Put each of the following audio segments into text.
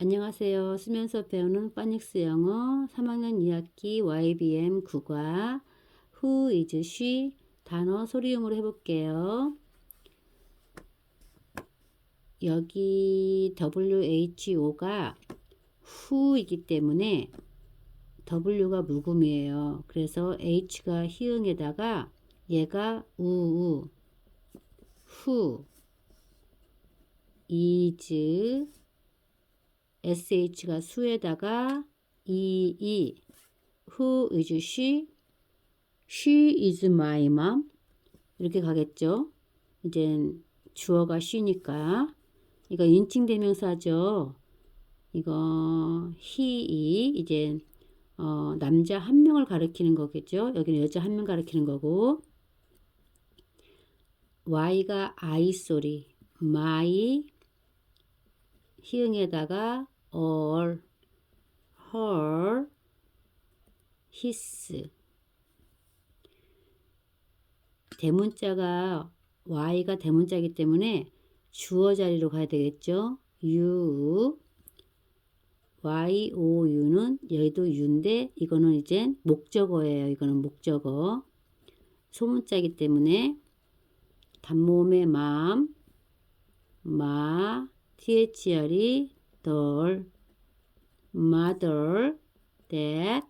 안녕하세요. 쓰면서 배우는 파닉스 영어 3학년 2학기 YBM 9과 Who is she 단어 소리음으로 해볼게요. 여기 WHO가 who이기 때문에 W가 묵음이에요. 그래서 H가 희응에다가 얘가 우우 who is sh가 수에다가 이 who is she? She is my mom. 이렇게 가겠죠? 이제 주어가 she니까. 이거 인칭 대명사죠. 이거 he 이제 어, 남자 한 명을 가리키는 거겠죠? 여기는 여자 한 명 가리키는 거고. Y가 I 소리 my 희응에다가 all, her, his. 대문자가 y가 대문자이기 때문에 주어 자리로 가야 되겠죠. you, y, o, u는 여기도 유인데 이거는 이제 목적어예요. 이거는 목적어. 소문자이기 때문에 단모음의 맘, 마, thr이 덜, mother, dad,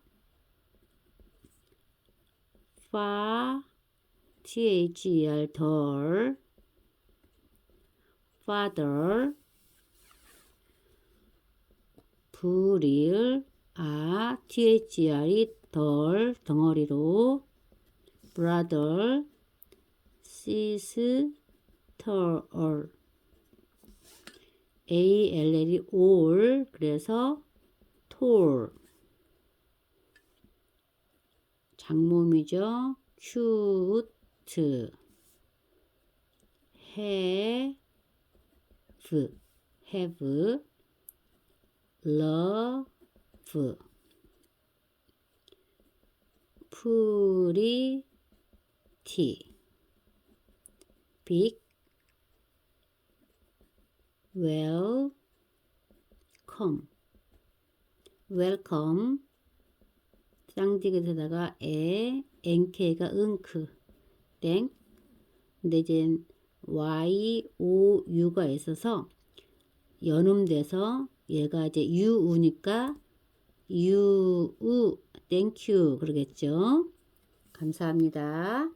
fa, ther, 덜, father, 불일, 아, thr이 덜, 덩어리로, brother, sister, ALL이 all 그래서 tall 장모음이죠. cute have have love pretty big welcome welcome. 쌍디귿에다가 에 NK가 응크. 땡. 근데 이제 Y O U가 있어서 연음돼서 얘가 이제 유우니까 유우. 땡큐 그러겠죠? 감사합니다.